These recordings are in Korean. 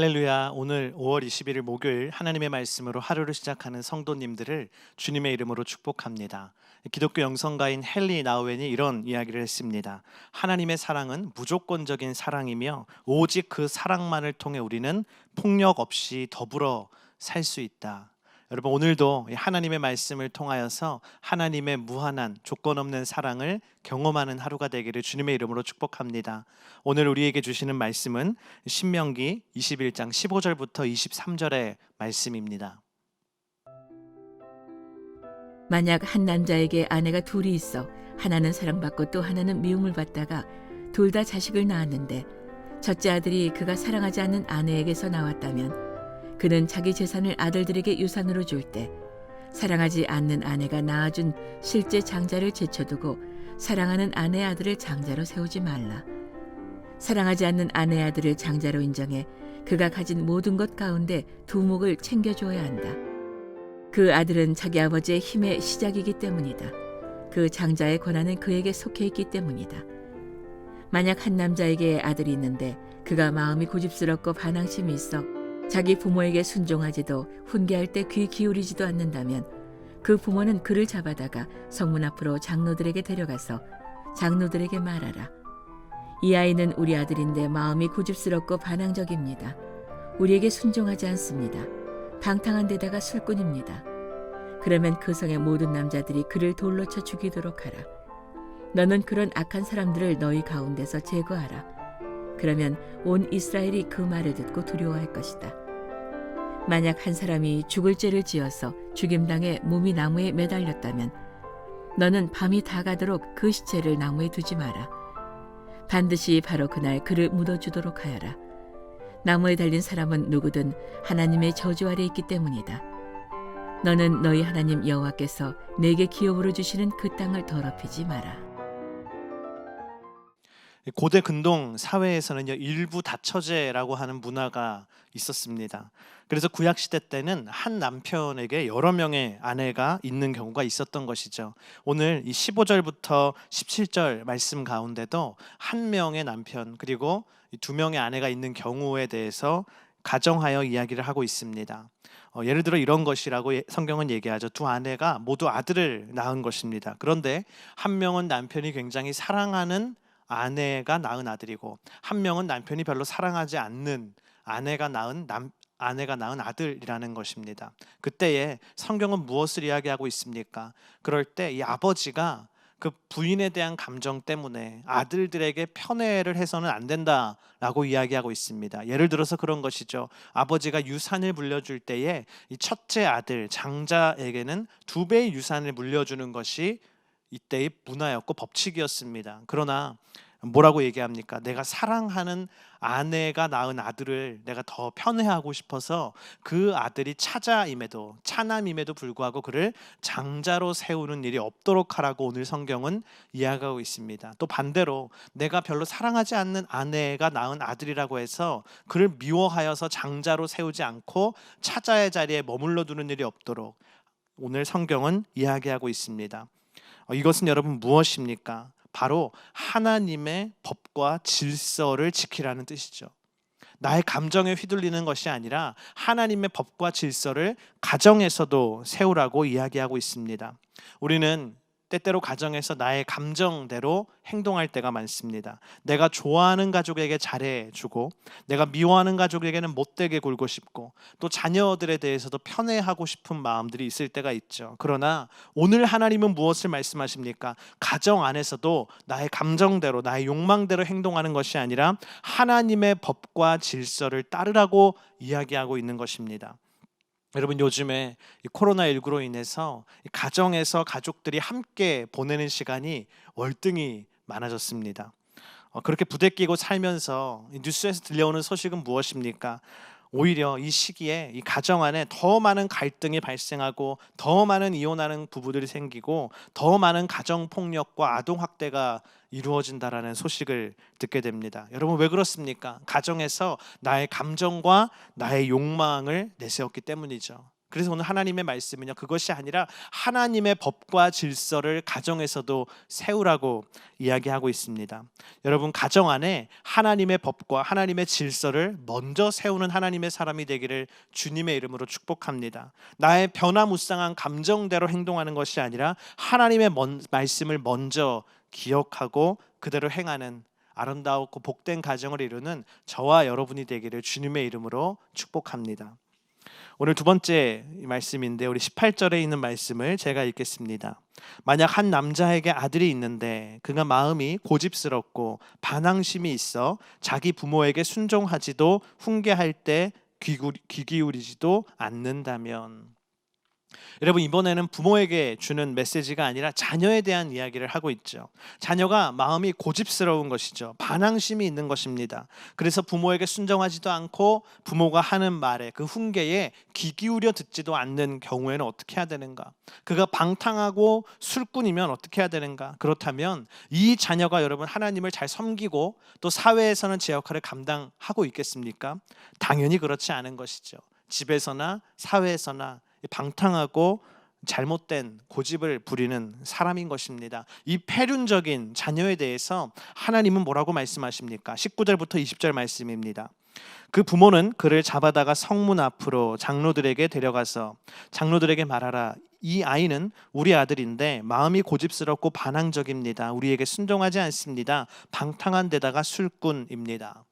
할렐루야. 오늘 5월 21일 목요일 하나님의 말씀으로 하루를 시작하는 성도님들을 주님의 이름으로 축복합니다. 기독교 영성가인 헨리 나우엔이 이런 이야기를 했습니다. 하나님의 사랑은 무조건적인 사랑이며 오직 그 사랑만을 통해 우리는 폭력 없이 더불어 살 수 있다. 여러분 오늘도 이 하나님의 말씀을 통하여서 하나님의 무한한 조건 없는 사랑을 경험하는 하루가 되기를 주님의 이름으로 축복합니다. 오늘 우리에게 주시는 말씀은 신명기 21장 15절부터 23절의 말씀입니다. 만약 한 남자에게 아내가 둘이 있어 하나는 사랑받고 또 하나는 미움을 받다가 둘 다 자식을 낳았는데 첫째 아들이 그가 사랑하지 않는 아내에게서 나왔다면 그는 자기 재산을 아들들에게 유산으로 줄 때 사랑하지 않는 아내가 낳아준 실제 장자를 제쳐두고 사랑하는 아내 아들을 장자로 세우지 말라. 사랑하지 않는 아내 아들을 장자로 인정해 그가 가진 모든 것 가운데 두 목을 챙겨줘야 한다. 그 아들은 자기 아버지의 힘의 시작이기 때문이다. 그 장자의 권한은 그에게 속해 있기 때문이다. 만약 한 남자에게 아들이 있는데 그가 마음이 고집스럽고 반항심이 있어 자기 부모에게 순종하지도 훈계할 때 귀 기울이지도 않는다면 그 부모는 그를 잡아다가 성문 앞으로 장로들에게 데려가서 장로들에게 말하라. 이 아이는 우리 아들인데 마음이 고집스럽고 반항적입니다. 우리에게 순종하지 않습니다. 방탕한 데다가 술꾼입니다. 그러면 그 성의 모든 남자들이 그를 돌로 쳐 죽이도록 하라. 너는 그런 악한 사람들을 너희 가운데서 제거하라. 그러면 온 이스라엘이 그 말을 듣고 두려워할 것이다. 만약 한 사람이 죽을 죄를 지어서 죽임당해 몸이 나무에 매달렸다면 너는 밤이 다 가도록 그 시체를 나무에 두지 마라. 반드시 바로 그날 그를 묻어주도록 하여라. 나무에 달린 사람은 누구든 하나님의 저주 아래 있기 때문이다. 너는 너희 하나님 여호와께서 내게 기업으로 주시는 그 땅을 더럽히지 마라. 고대 근동 사회에서는요 일부 다처제라고 하는 문화가 있었습니다. 그래서 구약 시대 때는 한 남편에게 여러 명의 아내가 있는 경우가 있었던 것이죠. 오늘 이 15절부터 17절 말씀 가운데도 한 명의 남편 그리고 이두 명의 아내가 있는 경우에 대해서 가정하여 이야기를 하고 있습니다. 어, 예를 들어 이런 것이라고 예- 성경은 얘기하죠. 두 아내가 모두 아들을 낳은 것입니다. 그런데 한 명은 남편이 굉장히 사랑하는 아내가 낳은 아들이고 한 명은 남편이 별로 사랑하지 않는 아내가 낳은 남 아내가 낳은 아들이라는 것입니다. 그때에 성경은 무엇을 이야기하고 있습니까? 그럴 때 이 아버지가 그 부인에 대한 감정 때문에 아들들에게 편애를 해서는 안 된다라고 이야기하고 있습니다. 예를 들어서 그런 것이죠. 아버지가 유산을 물려줄 때에 이 첫째 아들 장자에게는 두 배의 유산을 물려주는 것이 이때의 문화였고 법칙이었습니다. 그러나 뭐라고 얘기합니까? 내가 사랑하는 아내가 낳은 아들을 내가 더 편애하고 싶어서 그 아들이 차자임에도 차남임에도 불구하고 그를 장자로 세우는 일이 없도록 하라고 오늘 성경은 이야기하고 있습니다. 또 반대로 내가 별로 사랑하지 않는 아내가 낳은 아들이라고 해서 그를 미워하여서 장자로 세우지 않고 차자의 자리에 머물러 두는 일이 없도록 오늘 성경은 이야기하고 있습니다. 어, 이것은 여러분 무엇입니까? 바로 하나님의 법과 질서를 지키라는 뜻이죠. 나의 감정에 휘둘리는 것이 아니라 하나님의 법과 질서를 가정에서도 세우라고 이야기하고 있습니다. 우리는 때때로 가정에서 나의 감정대로 행동할 때가 많습니다. 내가 좋아하는 가족에게 잘해주고, 내가 미워하는 가족에게는 못되게 굴고 싶고, 또 자녀들에 대해서도 편애하고 싶은 마음들이 있을 때가 있죠. 그러나 오늘 하나님은 무엇을 말씀하십니까? 가정 안에서도 나의 감정대로, 나의 욕망대로 행동하는 것이 아니라 하나님의 법과 질서를 따르라고 이야기하고 있는 것입니다. 여러분 요즘에 이 코로나 19로 인해서 이 가정에서 가족들이 함께 보내는 시간이 월등히 많아졌습니다. 어, 그렇게 부대끼고 살면서 이 뉴스에서 들려오는 소식은 무엇입니까? 오히려 이 시기에 이 가정 안에 더 많은 갈등이 발생하고 더 많은 이혼하는 부부들이 생기고 더 많은 가정 폭력과 아동 학대가 이루어진다라는 소식을 듣게 됩니다. 여러분 왜 그렇습니까? 가정에서 나의 감정과 나의 욕망을 내세웠기 때문이죠. 그래서 오늘 하나님의 말씀은요. 그것이 아니라 하나님의 법과 질서를 가정에서도 세우라고 이야기하고 있습니다. 여러분 가정 안에 하나님의 법과 하나님의 질서를 먼저 세우는 하나님의 사람이 되기를 주님의 이름으로 축복합니다. 나의 변화무쌍한 감정대로 행동하는 것이 아니라 하나님의 먼- 말씀을 먼저 기억하고 그대로 행하는 아름다웠고 복된 가정을 이루는 저와 여러분이 되기를 주님의 이름으로 축복합니다. 오늘 두 번째 말씀인데 우리 18절에 있는 말씀을 제가 읽겠습니다. 만약 한 남자에게 아들이 있는데 그가 마음이 고집스럽고 반항심이 있어 자기 부모에게 순종하지도 훈계할 때 귀 기울이지도 않는다면 여러분 이번에는 부모에게 주는 메시지가 아니라 자녀에 대한 이야기를 하고 있죠. 자녀가 마음이 고집스러운 것이죠. 반항심이 있는 것입니다. 그래서 부모에게 순종하지도 않고 부모가 하는 말에 그 훈계에 귀 기울여 듣지도 않는 경우에는 어떻게 해야 되는가? 그가 방탕하고 술꾼이면 어떻게 해야 되는가? 그렇다면 이 자녀가 여러분 하나님을 잘 섬기고 또 사회에서는 제 역할을 감당하고 있겠습니까? 당연히 그렇지 않은 것이죠. 집에서나 사회에서나 방탕하고 잘못된 고집을 부리는 사람인 것입니다. 이 폐륜적인 자녀에 대해서 하나님은 뭐라고 말씀하십니까? 19절부터 20절 말씀입니다. 그 부모는 그를 잡아다가 성문 앞으로 장로들에게 데려가서 장로들에게 말하라. 이 아이는 우리 아들인데 마음이 고집스럽고 반항적입니다. 우리에게 순종하지 않습니다. 방탕한 데다가 술꾼입니다.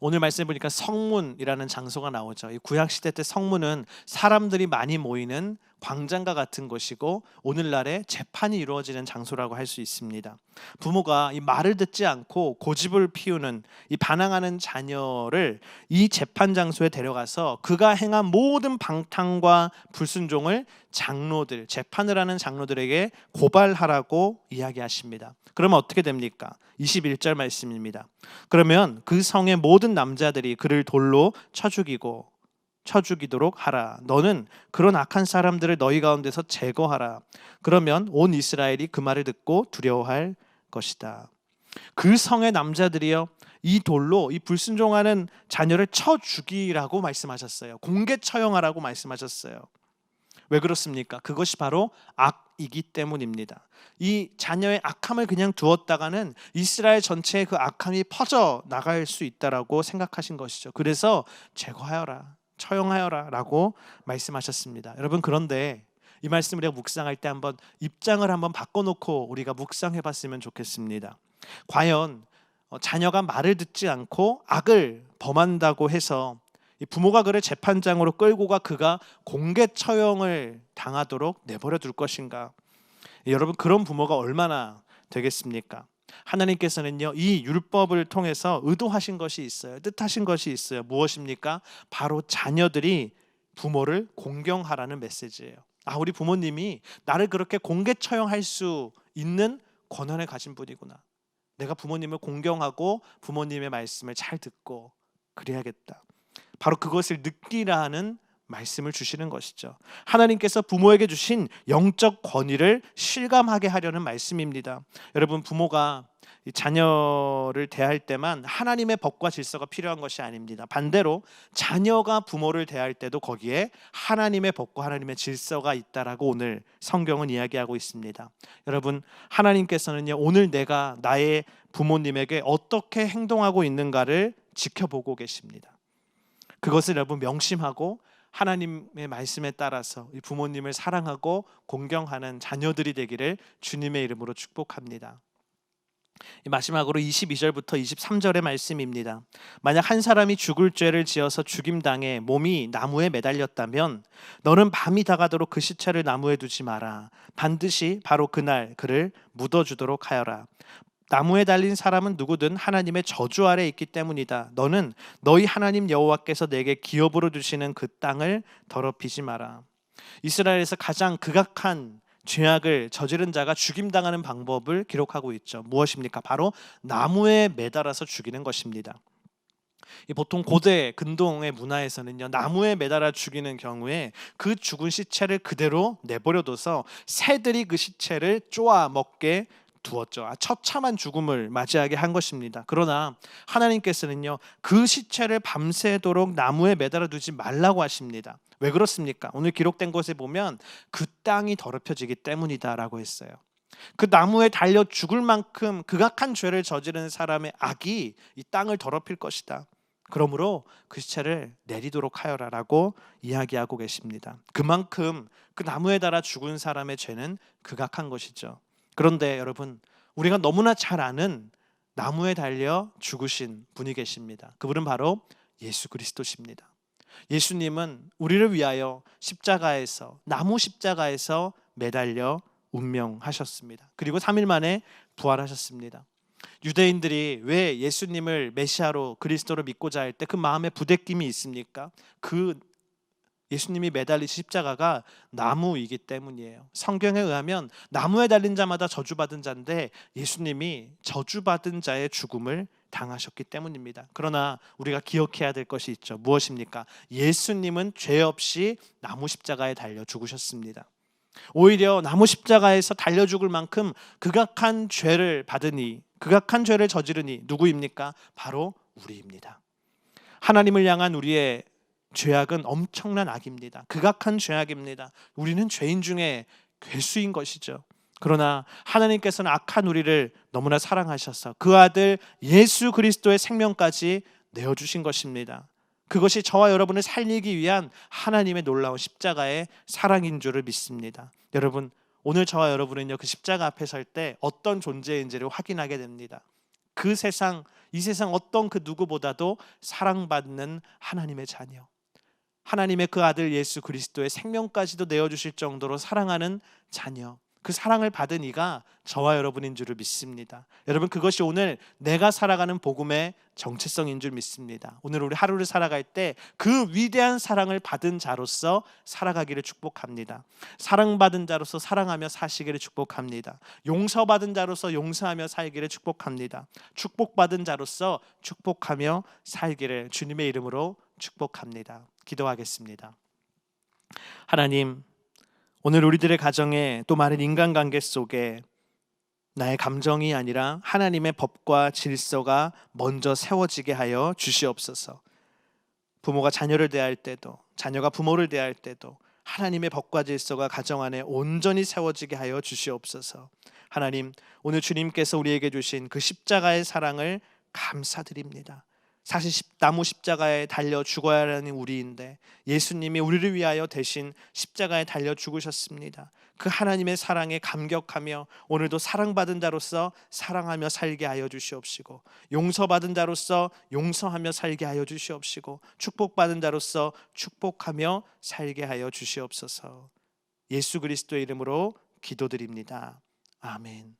오늘 말씀 보니까 성문이라는 장소가 나오죠. 이 구약 시대 때 성문은 사람들이 많이 모이는 광장과 같은 곳이고 오늘날에 재판이 이루어지는 장소라고 할 수 있습니다. 부모가 이 말을 듣지 않고 고집을 피우는 이 반항하는 자녀를 이 재판 장소에 데려가서 그가 행한 모든 방탕과 불순종을 장로들, 재판을 하는 장로들에게 고발하라고 이야기하십니다. 그러면 어떻게 됩니까? 21절 말씀입니다. 그러면 그 성의 모든 남자들이 그를 돌로 쳐 죽이고 쳐 죽이도록 하라. 너는 그런 악한 사람들을 너희 가운데서 제거하라. 그러면 온 이스라엘이 그 말을 듣고 두려워할 것이다. 그 성의 남자들이요 이 돌로 이 불순종하는 자녀를 쳐 죽이라고 말씀하셨어요. 공개 처형하라고 말씀하셨어요. 왜 그렇습니까? 그것이 바로 악이기 때문입니다. 이 자녀의 악함을 그냥 두었다가는 이스라엘 전체의 그 악함이 퍼져 나갈 수 있다라고 생각하신 것이죠. 그래서 제거하여라, 처형하여라라고 말씀하셨습니다. 여러분 그런데 이 말씀 우리가 묵상할 때 한번 입장을 한번 바꿔놓고 우리가 묵상해봤으면 좋겠습니다. 과연 어, 자녀가 말을 듣지 않고 악을 범한다고 해서 이 부모가 그를 재판장으로 끌고 가 그가 공개 처형을 당하도록 내버려 둘 것인가? 여러분 그런 부모가 얼마나 되겠습니까? 하나님께서는요 이 율법을 통해서 의도하신 것이 있어요 뜻하신 것이 있어요 무엇입니까? 바로 자녀들이 부모를 공경하라는 메시지예요. 아 우리 부모님이 나를 그렇게 공개 처형할 수 있는 권한을 가진 분이구나. 내가 부모님을 공경하고 부모님의 말씀을 잘 듣고 그래야겠다. 바로 그것을 느끼라는 말씀을 주시는 것이죠. 하나님께서 부모에게 주신 영적 권위를 실감하게 하려는 말씀입니다. 여러분 부모가 이 자녀를 대할 때만 하나님의 법과 질서가 필요한 것이 아닙니다. 반대로 자녀가 부모를 대할 때도 거기에 하나님의 법과 하나님의 질서가 있다라고 오늘 성경은 이야기하고 있습니다. 여러분 하나님께서는요 오늘 내가 나의 부모님에게 어떻게 행동하고 있는가를 지켜보고 계십니다. 그것을 여러분 명심하고 하나님의 말씀에 따라서 이 부모님을 사랑하고 공경하는 자녀들이 되기를 주님의 이름으로 축복합니다. 이 마지막으로 22절부터 23절의 말씀입니다. 만약 한 사람이 죽을 죄를 지어서 죽임 당해 몸이 나무에 매달렸다면 너는 밤이 다가도록 그 시체를 나무에 두지 마라. 반드시 바로 그날 그를 묻어 주도록 하여라. 나무에 달린 사람은 누구든 하나님의 저주 아래 있기 때문이다. 너는 너희 하나님 여호와께서 내게 기업으로 주시는 그 땅을 더럽히지 마라. 이스라엘에서 가장 극악한 죄악을 저지른 자가 죽임당하는 방법을 기록하고 있죠. 무엇입니까? 바로 나무에 매달아서 죽이는 것입니다. 이 보통 고대 근동의 문화에서는요 나무에 매달아 죽이는 경우에 그 죽은 시체를 그대로 내버려둬서 새들이 그 시체를 쪼아 먹게 두었죠. 아, 처참한 죽음을 맞이하게 한 것입니다. 그러나 하나님께서는요 그 시체를 밤새도록 나무에 매달아 두지 말라고 하십니다. 왜 그렇습니까? 오늘 기록된 것에 보면 그 땅이 더럽혀지기 때문이다라고 했어요. 그 나무에 달려 죽을 만큼 극악한 죄를 저지른 사람의 악이 이 땅을 더럽힐 것이다. 그러므로 그 시체를 내리도록 하여라라고 이야기하고 계십니다. 그만큼 그 나무에 달아 죽은 사람의 죄는 극악한 것이죠. 그런데 여러분, 우리가 너무나 잘 아는 나무에 달려 죽으신 분이 계십니다. 그분은 바로 예수 그리스도십니다. 예수님은 우리를 위하여 십자가에서 나무 십자가에서 매달려 운명하셨습니다. 그리고 3일 만에 부활하셨습니다. 유대인들이 왜 예수님을 메시아로 그리스도로 믿고자 할 때 그 마음에 부대낌이 있습니까? 그 예수님이 매달린 십자가가 나무이기 때문이에요. 성경에 의하면 나무에 달린 자마다 저주받은 자인데 예수님이 저주받은 자의 죽음을 당하셨기 때문입니다. 그러나 우리가 기억해야 될 것이 있죠. 무엇입니까? 예수님은 죄 없이 나무 십자가에 달려 죽으셨습니다. 오히려 나무 십자가에서 달려 죽을 만큼 극악한 죄를 받으니 극악한 죄를 저지르니 누구입니까? 바로 우리입니다. 하나님을 향한 우리의 죄악은 엄청난 악입니다. 극악한 죄악입니다. 우리는 죄인 중에 괴수인 것이죠. 그러나 하나님께서는 악한 우리를 너무나 사랑하셔서 그 아들 예수 그리스도의 생명까지 내어 주신 것입니다. 그것이 저와 여러분을 살리기 위한 하나님의 놀라운 십자가의 사랑인 줄을 믿습니다. 여러분, 오늘 저와 여러분은요 그 십자가 앞에 설 때 어떤 존재인지를 확인하게 됩니다. 그 세상, 이 세상 어떤 그 누구보다도 사랑받는 하나님의 자녀. 하나님의 그 아들 예수 그리스도의 생명까지도 내어 주실 정도로 사랑하는 자녀. 그 사랑을 받은 이가 저와 여러분인 줄을 믿습니다. 여러분 그것이 오늘 내가 살아가는 복음의 정체성인 줄 믿습니다. 오늘 우리 하루를 살아갈 때 그 위대한 사랑을 받은 자로서 살아가기를 축복합니다. 사랑받은 자로서 사랑하며 사시기를 축복합니다. 용서받은 자로서 용서하며 살기를 축복합니다. 축복받은 자로서 축복하며 살기를 주님의 이름으로 축복합니다. 기도하겠습니다. 하나님 오늘 우리들의 가정에 또 많은 인간관계 속에 나의 감정이 아니라 하나님의 법과 질서가 먼저 세워지게 하여 주시옵소서. 부모가 자녀를 대할 때도 자녀가 부모를 대할 때도 하나님의 법과 질서가 가정 안에 온전히 세워지게 하여 주시옵소서. 하나님, 오늘 주님께서 우리에게 주신 그 십자가의 사랑을 감사드립니다. 사실 십- 나무 십자가에 달려 죽어야 하는 우리인데 예수님이 우리를 위하여 대신 십자가에 달려 죽으셨습니다. 그 하나님의 사랑에 감격하며 오늘도 사랑받은 자로서 사랑하며 살게 하여 주시옵시고 용서받은 자로서 용서하며 살게 하여 주시옵시고 축복받은 자로서 축복하며 살게 하여 주시옵소서. 예수 그리스도의 이름으로 기도드립니다. 아멘.